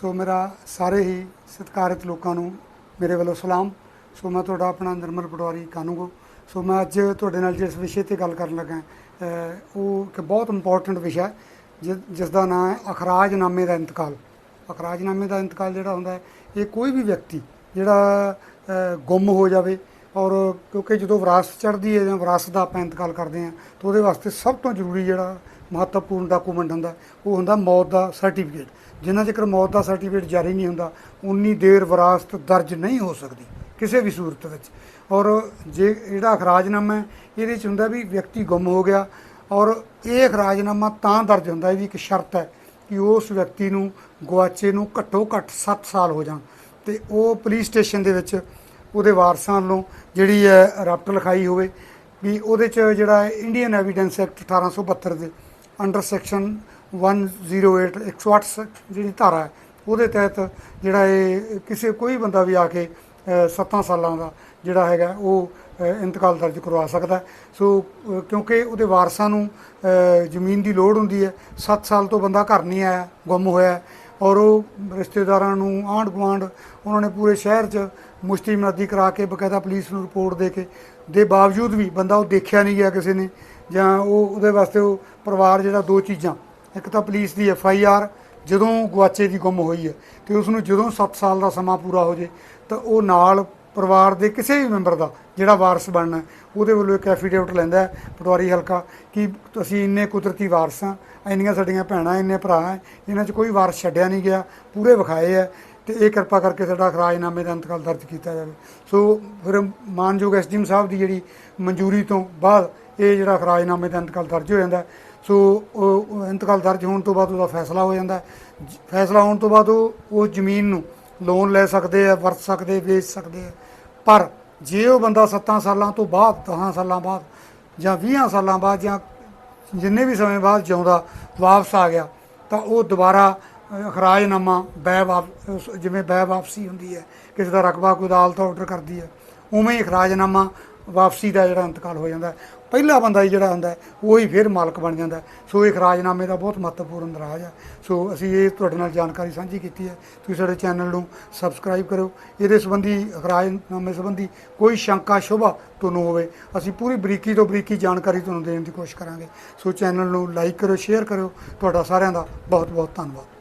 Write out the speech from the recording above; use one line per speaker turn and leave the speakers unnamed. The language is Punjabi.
ਸੋ ਮੇਰਾ ਸਾਰੇ ਹੀ ਸਤਿਕਾਰਿਤ ਲੋਕਾਂ ਨੂੰ ਮੇਰੇ ਵੱਲੋਂ ਸਲਾਮ। ਸੋ ਮੈਂ ਤੁਹਾਡਾ ਆਪਣਾ ਨਿਰਮਲ ਪਟਵਾਰੀ ਕਾਨੂੰਗੋ। ਸੋ ਮੈਂ ਅੱਜ ਤੁਹਾਡੇ ਨਾਲ ਜਿਸ ਵਿਸ਼ੇ ਤੇ ਗੱਲ ਕਰਨ ਲੱਗਾ ਉਹ ਇੱਕ ਬਹੁਤ ਇੰਪੋਰਟੈਂਟ ਵਿਸ਼ਾ ਜਿਸ ਦਾ ਨਾਮ ਹੈ ਅਖਰਾਜਨਾਮੇ ਦਾ ਇੰਤਕਾਲ। ਅਖਰਾਜਨਾਮੇ ਦਾ ਇੰਤਕਾਲ ਜਿਹੜਾ ਹੁੰਦਾ ਹੈ, ਇਹ ਕੋਈ ਵੀ ਵਿਅਕਤੀ ਜਿਹੜਾ ਗੁੰਮ ਹੋ ਜਾਵੇ ਔਰ ਕਿਉਂਕਿ ਜਦੋਂ ਵਿਰਾਸਤ ਚੜ੍ਹਦੀ ਹੈ ਜਾਂ ਵਿਰਾਸਤ ਦਾ ਆਪਾਂ ਇੰਤਕਾਲ ਕਰਦੇ ਹਾਂ, ਤਾਂ ਉਹਦੇ ਵਾਸਤੇ ਸਭ ਤੋਂ ਜ਼ਰੂਰੀ ਜਿਹੜਾ ਮਹੱਤਵਪੂਰਨ ਡਾਕੂਮੈਂਟ ਹੁੰਦਾ, ਉਹ ਹੁੰਦਾ ਮੌਤ ਦਾ ਸਰਟੀਫਿਕੇਟ ਜਿੰਨਾ ਚਿਰ ਮੌਤ ਦਾ ਸਰਟੀਫਿਕੇਟ ਜਾਰੀ ਨਹੀਂ ਹੁੰਦਾ, ਉਨੀ ਦੇਰ ਵਿਰਾਸਤ ਦਰਜ ਨਹੀਂ ਹੋ ਸਕਦੀ, ਕਿਸੇ ਵੀ ਸੂਰਤ ਵਿੱਚ। ਔਰ ਜੇ ਜਿਹੜਾ ਅਖਰਾਜਨਾਮਾ ਹੈ, ਇਹਦੇ ਚ ਹੁੰਦਾ ਵੀ ਵਿਅਕਤੀ ਗੁੰਮ ਹੋ ਗਿਆ, ਔਰ ਇਹ ਅਖਰਾਜਨਾਮਾ ਤਾਂ ਦਰਜ ਹੁੰਦਾ ਇਹਦੀ ਇੱਕ ਸ਼ਰਤ ਹੈ ਕਿ ਉਸ ਵਿਅਕਤੀ ਨੂੰ ਗਵਾਚੇ ਨੂੰ ਘੱਟੋ ਘੱਟ 7 ਸਾਲ ਹੋ ਜਾਣ। ਤੇ ਉਹ ਪੁਲਿਸ ਸਟੇਸ਼ਨ ਦੇ ਵਿੱਚ ਉਹਦੇ ਵਾਰਸਾਂ ਵੱਲੋਂ ਜਿਹੜੀ ਹੈ ਰਾਪਟ ਲਿਖਾਈ ਹੋਵੇ ਵੀ ਉਹਦੇ ਚ ਜਿਹੜਾ ਇੰਡੀਅਨ ਐਵੀਡੈਂਸ ਐਕਟ 1872 ਦੇ ਅੰਡਰ ਸੈਕਸ਼ਨ 108 108 ਸੈਕ- ਜਿਹੜੀ ਧਾਰਾ ਹੈ, ਉਹਦੇ ਤਹਿਤ ਜਿਹੜਾ ਇਹ ਕਿਸੇ, ਕੋਈ ਬੰਦਾ ਵੀ ਆ ਕੇ 7 ਸਾਲਾਂ ਦਾ ਜਿਹੜਾ ਹੈਗਾ, ਉਹ ਇੰਤਕਾਲ ਦਰਜ ਕਰਵਾ ਸਕਦਾ ਸੋ ਕਿਉਂਕਿ ਉਹਦੇ ਵਾਰਸਾਂ ਨੂੰ ਜ਼ਮੀਨ ਦੀ ਲੋੜ ਹੁੰਦੀ ਹੈ। 7 ਸਾਲ ਤੋਂ ਬੰਦਾ ਘਰ ਨਹੀਂ ਆਇਆ, ਗੁੰਮ ਹੋਇਆ ਔਰ ਉਹ ਰਿਸ਼ਤੇਦਾਰਾਂ ਨੂੰ ਆਂਢ ਗੁਆਂਢ, ਉਹਨਾਂ ਨੇ ਪੂਰੇ ਸ਼ਹਿਰ 'ਚ ਮੁਸ਼ਤੀ ਮਨਾਦੀ ਕਰਾ ਕੇ, ਬਕਾਇਦਾ ਪੁਲਿਸ ਨੂੰ ਰਿਪੋਰਟ ਦੇ ਕੇ, ਦੇ ਬਾਵਜੂਦ ਵੀ ਬੰਦਾ ਉਹ ਦੇਖਿਆ ਨਹੀਂ ਗਿਆ ਕਿਸੇ ਨੇ। ਜਾਂ ਉਹ, ਉਹਦੇ ਵਾਸਤੇ ਉਹ ਪਰਿਵਾਰ ਜਿਹੜਾ ਦੋ ਚੀਜ਼ਾਂ। ਇੱਕ ਤਾਂ ਪੁਲਿਸ ਦੀ ਐਫ ਆਈ ਆਰ, ਜਦੋਂ ਗਵਾਚੇ ਦੀ ਗੁੰਮ ਹੋਈ ਹੈ ਤੇ ਉਸ ਨੂੰ ਜਦੋਂ 7 ਸਾਲ ਦਾ ਸਮਾਂ ਪੂਰਾ ਹੋ ਜੇ, ਤਾਂ ਉਹ ਨਾਲ ਪਰਿਵਾਰ ਦੇ ਕਿਸੇ ਵੀ ਮੈਂਬਰ ਦਾ ਜਿਹੜਾ ਵਾਰਸ ਬਣਨਾ ਉਹਦੇ ਵੱਲੋਂ ਇੱਕ ਐਫੀਡੇਵਿਟ ਲੈਂਦਾ ਪਟਵਾਰੀ ਹਲਕਾ ਕਿ ਅਸੀਂ ਇੰਨੇ ਕੁਦਰਤੀ ਵਾਰਸ ਹਾਂ, ਇੰਨੀਆਂ ਸਾਡੀਆਂ ਭੈਣਾਂ, ਇੰਨੇ ਭਰਾ ਹੈ ਇਹਨਾਂ 'ਚ ਕੋਈ ਵਾਰਸ ਛੱਡਿਆ ਨਹੀਂ ਗਿਆ, ਪੂਰੇ ਵਿਖਾਏ ਹੈ ਤੇ ਇਹ ਕਿਰਪਾ ਕਰਕੇ ਸਾਡਾ ਖਰਾਜਨਾਮੇ ਦਾ ਅੰਤਕਾਲ ਦਰਜ ਕੀਤਾ ਜਾਵੇ। ਸੋ ਫਿਰ ਮਾਨਯੋਗ ਐਸਡੀਐਮ ਸਾਹਿਬ ਦੀ ਜਿਹੜੀ ਮਨਜ਼ੂਰੀ ਤੋਂ ਬਾਅਦ ਇਹ ਜਿਹੜਾ ਖਰਾਜਨਾਮੇ ਦਾ ਇੰਤਕਾਲ ਦਰਜ ਹੋ ਜਾਂਦਾ ਸੋ ਉਹ ਇੰਤਕਾਲ ਦਰਜ ਹੋਣ ਤੋਂ ਬਾਅਦ ਉਹਦਾ ਫੈਸਲਾ ਹੋ ਜਾਂਦਾ ਜ- ਫੈਸਲਾ ਹੋਣ ਤੋਂ ਬਾਅਦ ਉਹ ਉਹ ਜ਼ਮੀਨ ਨੂੰ ਲੋਨ ਲੈ ਸਕਦੇ ਆ ਵਰਤ ਸਕਦੇ ਵੇਚ ਸਕਦੇ ਆ ਪਰ ਜੇ ਉਹ ਬੰਦਾ 7 ਸਾਲਾਂ ਤੋਂ ਬਾਅਦ 10 ਸਾਲਾਂ ਬਾਅਦ ਜਾਂ 20 ਸਾਲਾਂ ਬਾਅਦ ਜਾਂ ਜਿੰਨੇ ਵੀ ਸਮੇਂ ਬਾਅਦ ਜਿਉਂਦਾ, ਵਾਪਸ ਆ ਗਿਆ, ਤਾਂ ਉਹ ਦੁਬਾਰਾ ਖਰਾਜਨਾਮਾ ਬੈ ਵਾਪ, ਉਸ- ਜਿਵੇਂ ਬੈ ਵਾਪਸੀ ਹੁੰਦੀ ਹੈ, ਕਿਸੇ ਦਾ ਰਕਬਾ ਕੋਈ ਅਦਾਲਤ ਆਰਡਰ ਕਰਦੀ ਹੈ, ਉਵੇਂ ਹੀ ਖਰਾਜਨਾਮਾ ਵਾਪਸੀ ਦਾ ਜਿਹੜਾ ਇੰਤਕਾਲ ਹੋ ਜਾਂਦਾ ਪਹਿਲਾ ਬੰਦਾ ਹੀ ਜਿਹੜਾ ਹੁੰਦਾ ਹੈ, ਉਹ ਹੀ ਫਿਰ ਮਾਲਕ ਬਣ ਜਾਂਦਾ। ਸੋ ਇਹ ਖਰਾਜਨਾਮੇ ਦਾ ਬਹੁਤ ਮਹੱਤਵਪੂਰਨ ਰਾਜ ਹੈ ਸੋ ਅਸੀਂ ਇਹ ਤੁਹਾਡੇ ਨਾਲ ਜਾਣਕਾਰੀ ਸਾਂਝੀ ਕੀਤੀ ਹੈ। ਤੁਸੀਂ ਸਾਡੇ ਚੈਨਲ ਨੂੰ ਸਬਸਕ੍ਰਾਈਬ ਕਰੋ ਇਹਦੇ ਸੰਬੰਧੀ ਖਰਾਜਨਾਮੇ ਸੰਬੰਧੀ ਕੋਈ ਸ਼ੰਕਾ ਸ਼ੁਭਾ ਤੁਹਾਨੂੰ ਹੋਵੇ ਅਸੀਂ ਪੂਰੀ ਬਰੀਕੀ ਤੋਂ ਬਰੀਕੀ ਜਾਣਕਾਰੀ ਤੁਹਾਨੂੰ ਦੇਣ ਦੀ ਕੋਸ਼ਿਸ਼ ਕਰਾਂਗੇ। ਸੋ ਚੈਨਲ ਨੂੰ ਲਾਈਕ ਕਰੋ ਸ਼ੇਅਰ ਕਰੋ ਤੁਹਾਡਾ ਸਾਰਿਆਂ ਦਾ ਬਹੁਤ ਬਹੁਤ ਧੰਨਵਾਦ।